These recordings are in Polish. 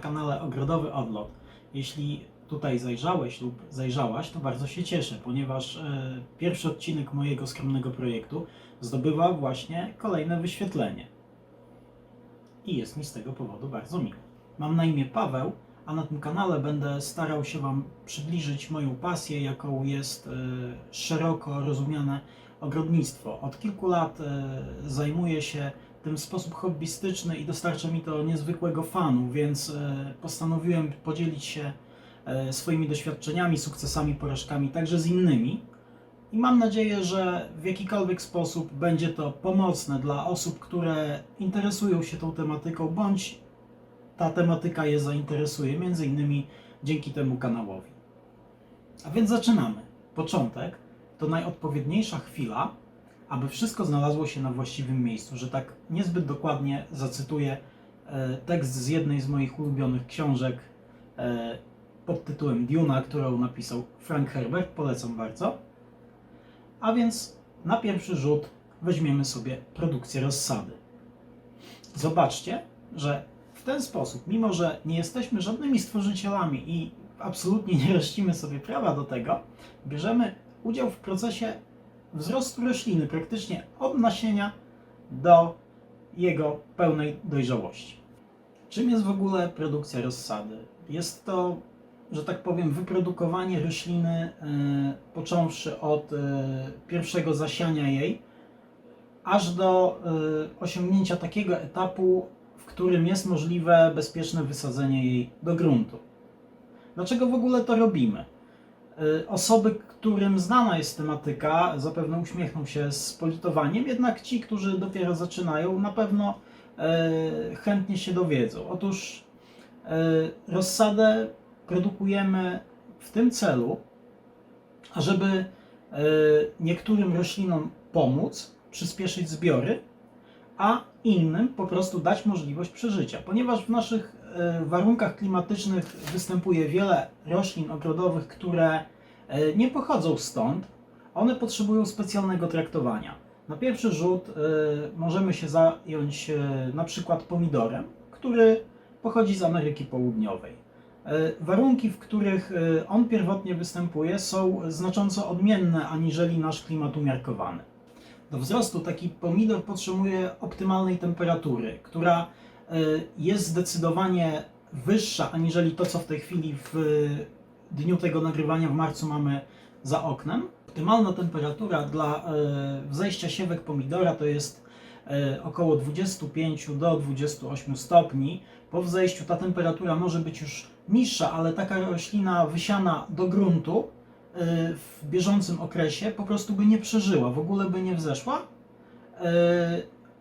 kanale Ogrodowy Odlot. Jeśli tutaj zajrzałeś lub zajrzałaś, to bardzo się cieszę, ponieważ e, pierwszy odcinek mojego skromnego projektu zdobywa właśnie kolejne wyświetlenie. I jest mi z tego powodu bardzo miło. Mam na imię Paweł, a na tym kanale będę starał się Wam przybliżyć moją pasję, jaką jest e, szeroko rozumiane ogrodnictwo. Od kilku lat e, zajmuję się tym w sposób hobbystyczny i dostarcza mi to niezwykłego fanu, więc e, postanowiłem podzielić się e, swoimi doświadczeniami, sukcesami, porażkami także z innymi. I mam nadzieję, że w jakikolwiek sposób będzie to pomocne dla osób, które interesują się tą tematyką, bądź ta tematyka je zainteresuje, między innymi dzięki temu kanałowi. A więc zaczynamy. Początek to najodpowiedniejsza chwila, aby wszystko znalazło się na właściwym miejscu, że tak niezbyt dokładnie zacytuję e, tekst z jednej z moich ulubionych książek e, pod tytułem Duna, którą napisał Frank Herbert, polecam bardzo. A więc na pierwszy rzut weźmiemy sobie produkcję rozsady. Zobaczcie, że w ten sposób, mimo że nie jesteśmy żadnymi stworzycielami i absolutnie nie rościmy sobie prawa do tego, bierzemy udział w procesie wzrostu rośliny, praktycznie od nasienia do jego pełnej dojrzałości. Czym jest w ogóle produkcja rozsady? Jest to, że tak powiem, wyprodukowanie rośliny, e, począwszy od e, pierwszego zasiania jej, aż do e, osiągnięcia takiego etapu, w którym jest możliwe bezpieczne wysadzenie jej do gruntu. Dlaczego w ogóle to robimy? Y, Osoby, którym znana jest tematyka, zapewne uśmiechną się z politowaniem, jednak ci, którzy dopiero zaczynają, na pewno e, chętnie się dowiedzą. Otóż e, rozsadę produkujemy w tym celu, ażeby e, niektórym roślinom pomóc, przyspieszyć zbiory, a innym po prostu dać możliwość przeżycia. Ponieważ w naszych e, warunkach klimatycznych występuje wiele roślin ogrodowych, które e, nie pochodzą stąd, one potrzebują specjalnego traktowania. Na pierwszy rzut e, możemy się zająć e, na przykład pomidorem, który pochodzi z Ameryki Południowej. Warunki, w których on pierwotnie występuje, są znacząco odmienne aniżeli nasz klimat umiarkowany. Do wzrostu taki pomidor potrzebuje optymalnej temperatury, która jest zdecydowanie wyższa aniżeli to, co w tej chwili w dniu tego nagrywania w marcu mamy za oknem. Optymalna temperatura dla e, wzejścia siewek pomidora to jest e, około 25 do 28 stopni. Po wzejściu ta temperatura może być już niższa, ale taka roślina wysiana do gruntu y, w bieżącym okresie po prostu by nie przeżyła, w ogóle by nie wzeszła, y,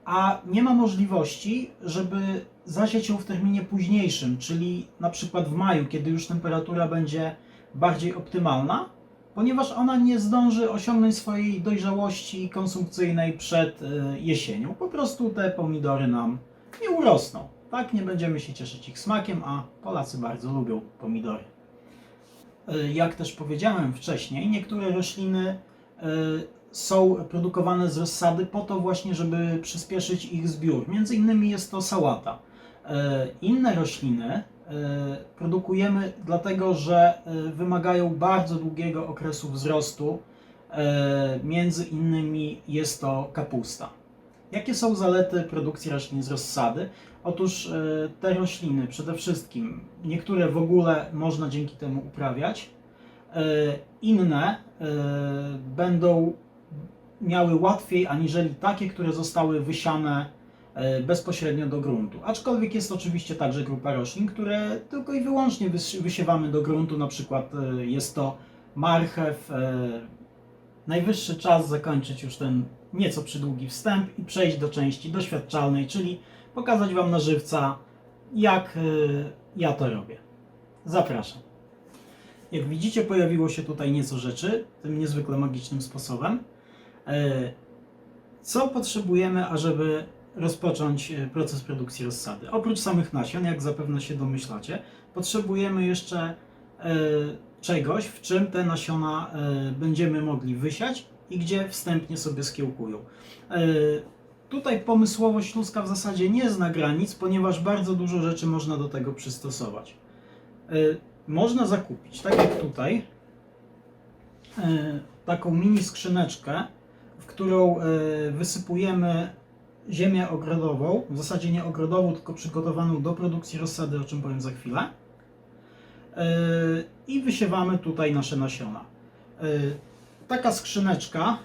a nie ma możliwości, żeby zasieć ją w terminie późniejszym, czyli na przykład w maju, kiedy już temperatura będzie bardziej optymalna, ponieważ ona nie zdąży osiągnąć swojej dojrzałości konsumpcyjnej przed y, jesienią. Po prostu te pomidory nam nie urosną. Tak, nie będziemy się cieszyć ich smakiem, a Polacy bardzo lubią pomidory. Y, Jak też powiedziałem wcześniej, niektóre rośliny y, są produkowane z rozsady po to właśnie, żeby przyspieszyć ich zbiór. Między innymi jest to sałata. Y, Inne rośliny y, produkujemy dlatego, że y, wymagają bardzo długiego okresu wzrostu. Między innymi jest to kapusta. Jakie są zalety produkcji roślin z rozsady? Otóż te rośliny przede wszystkim, niektóre w ogóle można dzięki temu uprawiać, inne będą miały łatwiej aniżeli takie, które zostały wysiane y, bezpośrednio do gruntu. Aczkolwiek jest oczywiście także grupa roślin, które tylko i wyłącznie wys- wysiewamy do gruntu, na przykład y, jest to marchew. y, Najwyższy czas zakończyć już ten nieco przydługi wstęp i przejść do części doświadczalnej, czyli pokazać Wam na żywca, jak ja to robię. Zapraszam. Jak widzicie, pojawiło się tutaj nieco rzeczy, tym niezwykle magicznym sposobem. E, Co potrzebujemy, ażeby rozpocząć e, proces produkcji rozsady? Oprócz samych nasion, jak zapewne się domyślacie, potrzebujemy jeszcze e, czegoś, w czym te nasiona będziemy mogli wysiać i gdzie wstępnie sobie skiełkują. Tutaj pomysłowość ludzka w zasadzie nie zna granic, ponieważ bardzo dużo rzeczy można do tego przystosować. Można zakupić, tak jak tutaj, taką mini skrzyneczkę, którą y, wysypujemy ziemię ogrodową, w zasadzie nie ogrodową, tylko przygotowaną do produkcji rozsady, o czym powiem za chwilę. Y, I wysiewamy tutaj nasze nasiona. Y, Taka skrzyneczka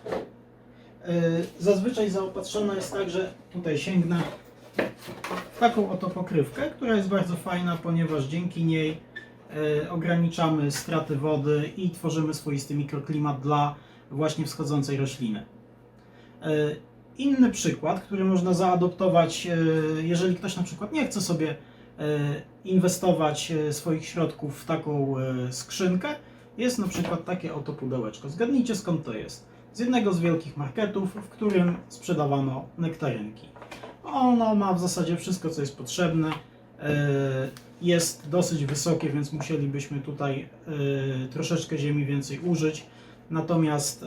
zazwyczaj zaopatrzona jest tak, że tutaj sięgnę w taką oto pokrywkę, która jest bardzo fajna, ponieważ dzięki niej ograniczamy straty wody i tworzymy swoisty mikroklimat dla właśnie wschodzącej rośliny. Y, Inny przykład, który można zaadoptować, y, jeżeli ktoś na przykład nie chce sobie y, inwestować swoich środków w taką skrzynkę, jest na przykład takie oto pudełeczko. Zgadnijcie skąd to jest. Z jednego z wielkich marketów, w którym sprzedawano nektarynki. Ono ma w zasadzie wszystko, co jest potrzebne. Jest dosyć wysokie, więc musielibyśmy tutaj troszeczkę ziemi więcej użyć. Natomiast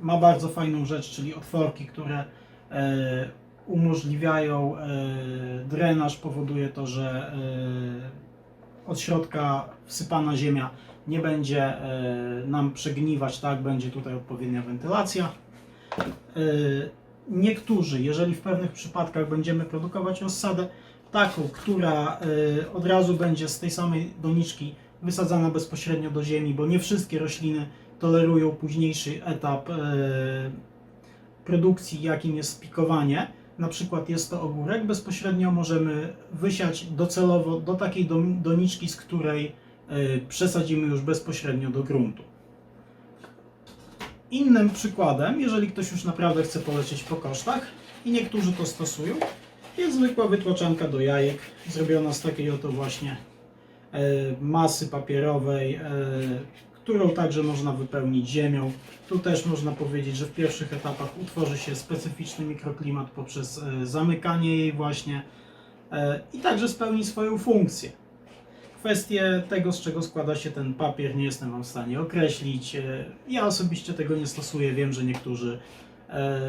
ma bardzo fajną rzecz, czyli otworki, które e, umożliwiają e, drenaż, powoduje to, że e, od środka wsypana ziemia nie będzie nam przegniwać, tak, będzie tutaj odpowiednia wentylacja. Niektórzy, jeżeli w pewnych przypadkach będziemy produkować rozsadę taką, która od razu będzie z tej samej doniczki wysadzana bezpośrednio do ziemi, bo nie wszystkie rośliny tolerują późniejszy etap e, produkcji, jakim jest spikowanie. Na przykład jest to ogórek, bezpośrednio możemy wysiać docelowo do takiej doniczki, z której e, przesadzimy już bezpośrednio do gruntu. Innym przykładem, jeżeli ktoś już naprawdę chce polecieć po kosztach i niektórzy to stosują, jest zwykła wytłaczanka do jajek, zrobiona z takiej oto właśnie e, masy papierowej, którą także można wypełnić ziemią. Tu też można powiedzieć, że w pierwszych etapach utworzy się specyficzny mikroklimat poprzez e, zamykanie jej właśnie e, i także spełni swoją funkcję. Kwestie tego, z czego składa się ten papier, nie jestem Wam w stanie określić. E, Ja osobiście tego nie stosuję. Wiem, że niektórzy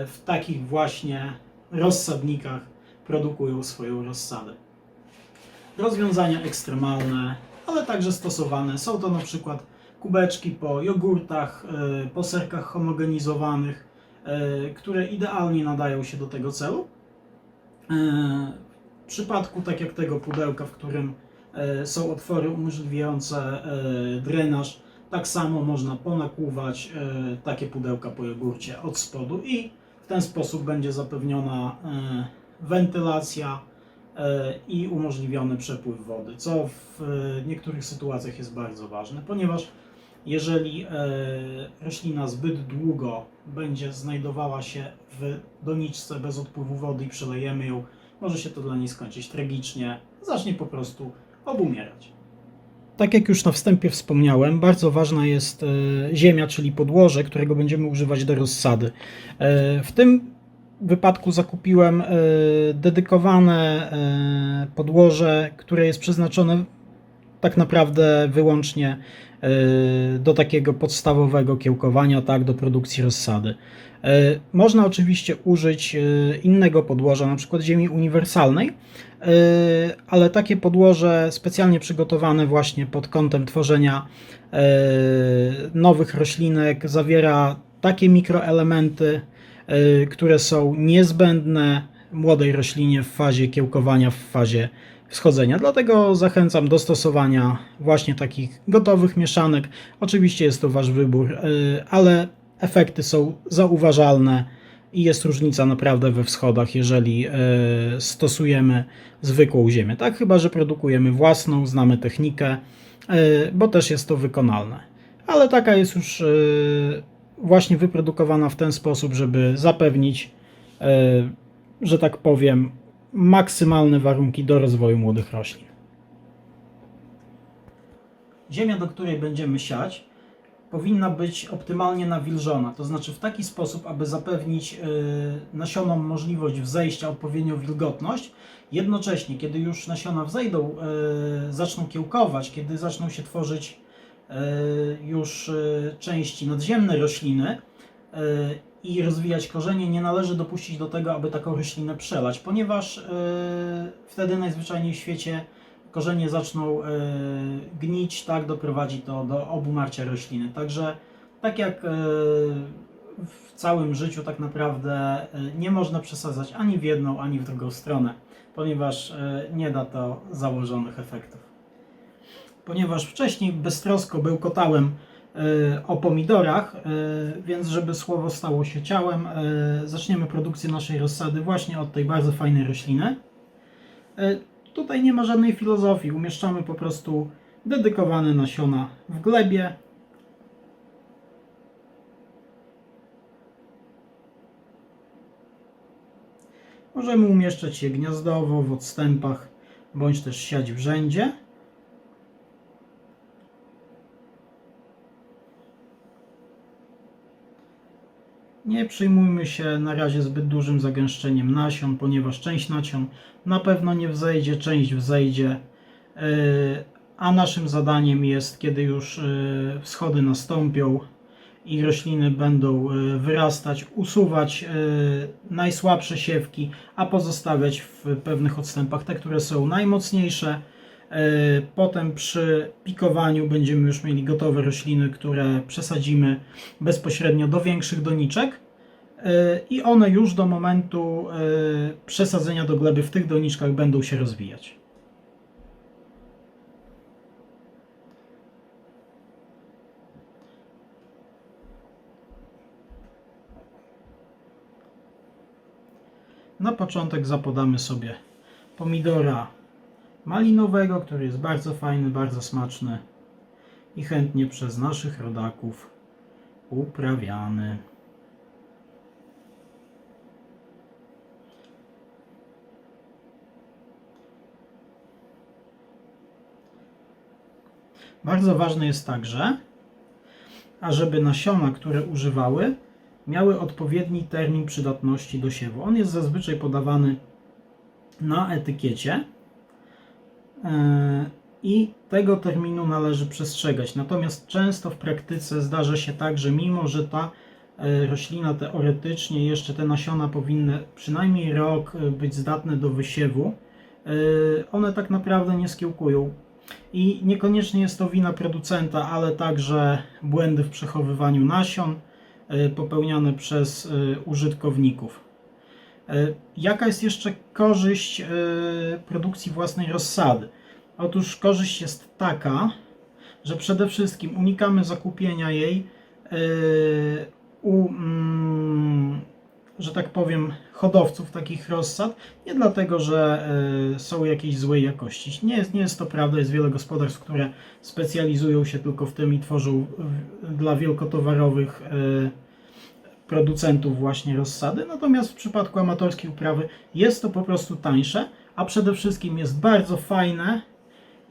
w takich właśnie rozsadnikach produkują swoją rozsadę. Rozwiązania ekstremalne, ale także stosowane. Są to na przykład kubeczki po jogurtach, e, po serkach homogenizowanych, e, które idealnie nadają się do tego celu. E, W przypadku tak jak tego pudełka, w którym są otwory umożliwiające drenaż, tak samo można ponakłuwać takie pudełka po jogurcie od spodu i w ten sposób będzie zapewniona wentylacja i umożliwiony przepływ wody, co w niektórych sytuacjach jest bardzo ważne, ponieważ jeżeli e, roślina zbyt długo będzie znajdowała się w doniczce bez odpływu wody i przelejemy ją, może się to dla niej skończyć tragicznie, zacznie po prostu obumierać. Tak jak już na wstępie wspomniałem, bardzo ważna jest e, ziemia, czyli podłoże, którego będziemy używać do rozsady. E, W tym wypadku zakupiłem dedykowane podłoże, które jest przeznaczone tak naprawdę wyłącznie do takiego podstawowego kiełkowania, tak, do produkcji rozsady. E, Można oczywiście użyć e, innego podłoża, na przykład ziemi uniwersalnej, e, ale takie podłoże specjalnie przygotowane właśnie pod kątem tworzenia e, nowych roślinek zawiera takie mikroelementy, e, które są niezbędne młodej roślinie w fazie kiełkowania, w fazie wschodzenia. Dlatego zachęcam do stosowania właśnie takich gotowych mieszanek. Oczywiście jest to Wasz wybór, y, ale efekty są zauważalne i jest różnica naprawdę we wschodach, jeżeli y, stosujemy zwykłą ziemię. Tak, chyba że produkujemy własną, znamy technikę, y, bo też jest to wykonalne. Ale taka jest już właśnie wyprodukowana w ten sposób, żeby zapewnić, że tak powiem, maksymalne warunki do rozwoju młodych roślin. Ziemia, do której będziemy siać, powinna być optymalnie nawilżona, to znaczy w taki sposób, aby zapewnić y, nasionom możliwość wzejścia, odpowiednią wilgotność. Jednocześnie, kiedy już nasiona wzejdą, y, zaczną kiełkować, kiedy zaczną się tworzyć y, już części nadziemne rośliny, i rozwijać korzenie, nie należy dopuścić do tego, aby taką roślinę przelać, ponieważ e, wtedy najzwyczajniej w świecie korzenie zaczną e, gnić, tak, doprowadzi to do obumarcia rośliny. Także tak jak e, w całym życiu tak naprawdę e, nie można przesadzać ani w jedną, ani w drugą stronę, ponieważ e, nie da to założonych efektów. Ponieważ wcześniej beztrosko bełkotałem o pomidorach, e, więc żeby słowo stało się ciałem, e, zaczniemy produkcję naszej rozsady właśnie od tej bardzo fajnej rośliny. E, Tutaj nie ma żadnej filozofii, umieszczamy po prostu dedykowane nasiona w glebie. Możemy umieszczać je gniazdowo, w odstępach, bądź też siać w rzędzie. Nie przyjmujmy się na razie zbyt dużym zagęszczeniem nasion, ponieważ część nasion na pewno nie wzejdzie, część wzejdzie, yy, a naszym zadaniem jest, kiedy już yy, wschody nastąpią i rośliny będą yy, wyrastać, usuwać najsłabsze siewki, a pozostawiać w pewnych odstępach te, które są najmocniejsze. Yy, Potem przy pikowaniu będziemy już mieli gotowe rośliny, które przesadzimy bezpośrednio do większych doniczek yy, i one już do momentu yy, przesadzenia do gleby w tych doniczkach będą się rozwijać. Na początek zapodamy sobie pomidora malinowego, który jest bardzo fajny, bardzo smaczny i chętnie przez naszych rodaków uprawiany. Bardzo ważne jest także, ażeby nasiona, które używały, miały odpowiedni termin przydatności do siewu. On jest zazwyczaj podawany na etykiecie i tego terminu należy przestrzegać. Natomiast często w praktyce zdarza się tak, że mimo, że ta e, roślina teoretycznie jeszcze te nasiona powinny przynajmniej rok e, być zdatne do wysiewu, e, one tak naprawdę nie skiełkują. I niekoniecznie jest to wina producenta, ale także błędy w przechowywaniu nasion e, popełniane przez e, użytkowników. E, Jaka jest jeszcze korzyść e, produkcji własnej rozsady? Otóż korzyść jest taka, że przede wszystkim unikamy zakupienia jej e, u, mm, że tak powiem, hodowców takich rozsad. Nie dlatego, że są jakiejś złej jakości. Nie jest, nie jest to prawda. Jest wiele gospodarstw, które specjalizują się tylko w tym i tworzą dla wielkotowarowych producentów właśnie rozsady. Natomiast w przypadku amatorskiej uprawy jest to po prostu tańsze, a przede wszystkim jest bardzo fajne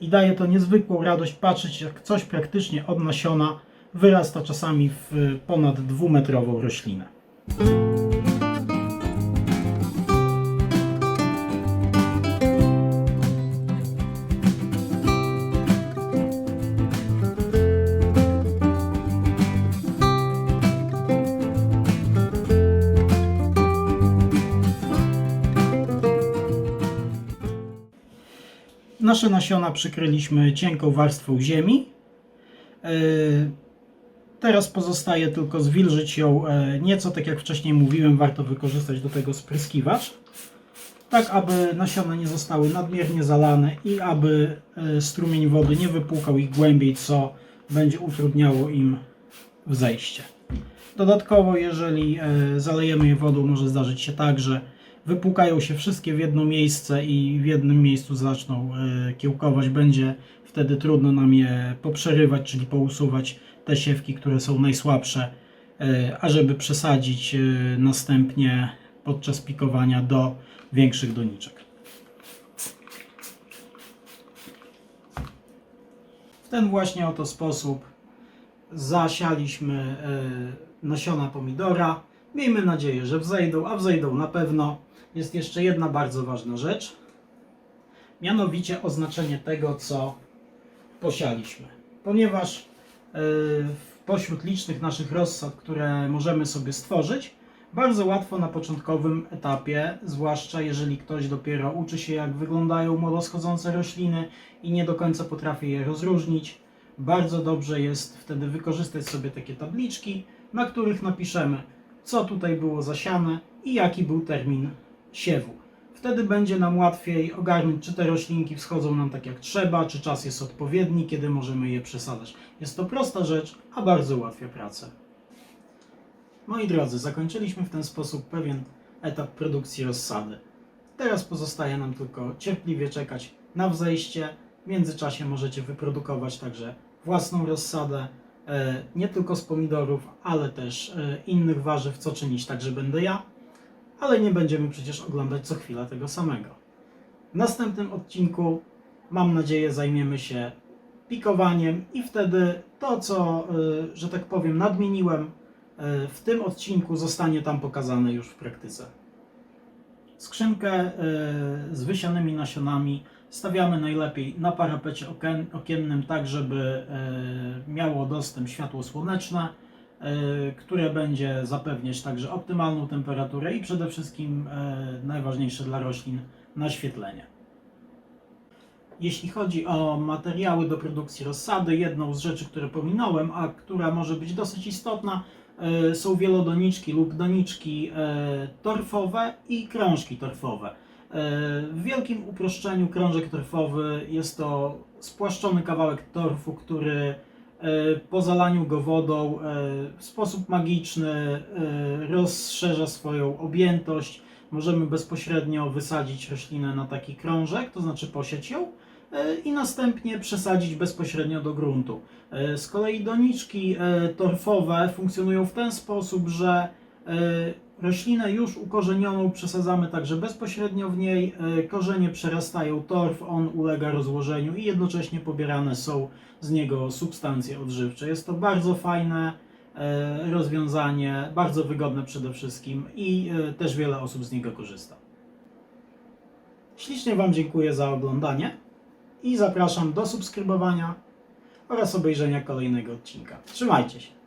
i daje to niezwykłą radość patrzeć, jak coś praktycznie od nasiona wyrasta czasami w ponad dwumetrową roślinę. Nasze nasiona przykryliśmy cienką warstwą ziemi. Yy, Teraz pozostaje tylko zwilżyć ją e, nieco, tak jak wcześniej mówiłem, warto wykorzystać do tego spryskiwacz, tak aby nasiona nie zostały nadmiernie zalane i aby e, strumień wody nie wypłukał ich głębiej, co będzie utrudniało im wzejście. Dodatkowo, jeżeli e, zalejemy je wodą, może zdarzyć się tak, że wypłukają się wszystkie w jedno miejsce i w jednym miejscu zaczną e, kiełkować. Będzie wtedy trudno nam je poprzerywać, czyli pousuwać te siewki, które są najsłabsze, e, ażeby przesadzić e, następnie podczas pikowania do większych doniczek. W ten właśnie oto sposób zasialiśmy nasiona pomidora. Miejmy nadzieję, że wzejdą, a wzejdą na pewno. Jest jeszcze jedna bardzo ważna rzecz, mianowicie oznaczenie tego, co posialiśmy. Ponieważ e, pośród licznych naszych rozsad, które możemy sobie stworzyć, Bardzo łatwo na początkowym etapie, zwłaszcza jeżeli ktoś dopiero uczy się, jak wyglądają młodoschodzące rośliny i nie do końca potrafi je rozróżnić. Bardzo dobrze jest wtedy wykorzystać sobie takie tabliczki, na których napiszemy, co tutaj było zasiane i jaki był termin siewu. Wtedy będzie nam łatwiej ogarnąć, czy te roślinki wschodzą nam tak jak trzeba, czy czas jest odpowiedni, kiedy możemy je przesadzać. Jest to prosta rzecz, a bardzo ułatwia pracę. Moi drodzy, zakończyliśmy w ten sposób pewien etap produkcji rozsady. Teraz pozostaje nam tylko cierpliwie czekać na wzejście. W międzyczasie możecie wyprodukować także własną rozsadę, nie tylko z pomidorów, ale też e, innych warzyw, co czynić także będę ja. Ale nie będziemy przecież oglądać co chwila tego samego. W następnym odcinku, mam nadzieję, zajmiemy się pikowaniem i wtedy to, co, e, że tak powiem, nadmieniłem, e, w tym odcinku zostanie tam pokazane już w praktyce. Skrzynkę e, z wysianymi nasionami stawiamy najlepiej na parapecie okien, okiennym, tak żeby e, miało dostęp światło słoneczne, e, które będzie zapewniać także optymalną temperaturę i przede wszystkim e, najważniejsze dla roślin naświetlenie. Jeśli chodzi o materiały do produkcji rozsady, jedną z rzeczy, które pominąłem, a która może być dosyć istotna, są wielodoniczki lub doniczki torfowe i krążki torfowe. E, W wielkim uproszczeniu krążek torfowy jest to spłaszczony kawałek torfu, który e, po zalaniu go wodą e, w sposób magiczny rozszerza swoją objętość. Możemy bezpośrednio wysadzić roślinę na taki krążek, to znaczy posiać ją i następnie przesadzić bezpośrednio do gruntu. Z kolei doniczki torfowe funkcjonują w ten sposób, że roślinę już ukorzenioną przesadzamy także bezpośrednio w niej, e, korzenie przerastają torf, on ulega rozłożeniu i jednocześnie pobierane są z niego substancje odżywcze. Jest to bardzo fajne e, rozwiązanie, bardzo wygodne przede wszystkim i e, też wiele osób z niego korzysta. Ślicznie Wam dziękuję za oglądanie i zapraszam do subskrybowania oraz obejrzenia kolejnego odcinka. Trzymajcie się!